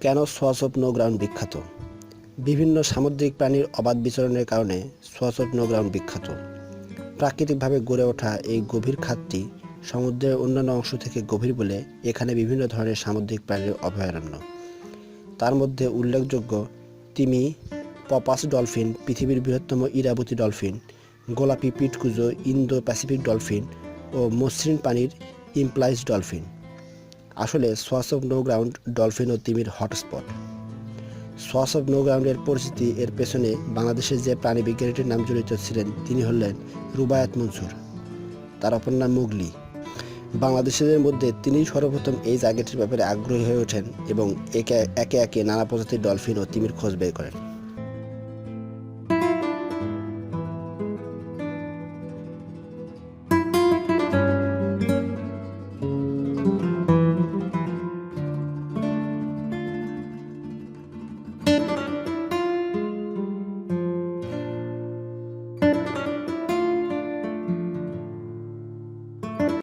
কেন সোয়াস of no ground বিখ্যাত? বিভিন্ন সামুদ্রিক প্রাণীর অবাধ বিচরণের কারণে সোয়াস অফ নো গ্রাউন্ড বিখ্যাত। প্রাকৃতিকভাবে গড়ে ওঠা এই গভীর খাতটি সমুদ্রের অন্যান্য অংশ থেকে গভীর বলে এখানে বিভিন্ন ধরনের সামুদ্রিক প্রাণীর অভয়ারণ্য। তার মধ্যে উল্লেখযোগ্য তিমি, পপাস ডলফিন, পৃথিবীর বৃহত্তম ইরাবতী ডলফিন, গোলাপি পিটকুজো ইন্দো প্যাসিফিক ডলফিন ও মসৃণ পানির ইমপ্লাইজ ডলফিন। আসলে Swatch of No Ground dolphin ও তিমির হটস্পট। সোয়াস অফ নো গ্রাউন্ডের পরিচিতি এর পেছনে বাংলাদেশের যে প্রাণী বিজ্ঞানীটির নাম জড়িত ছিলেন, তিনি হলেন রুবায়াত মনসুর। তার অপর নাম মুগলি। বাংলাদেশিদের মধ্যে তিনি সর্বপ্রথম এই জায়গাটির ব্যাপারে আগ্রহী হয়ে ওঠেন এবং একে একে নানা প্রজাতির ডলফিন ও তিমির খোঁজ বের করেন।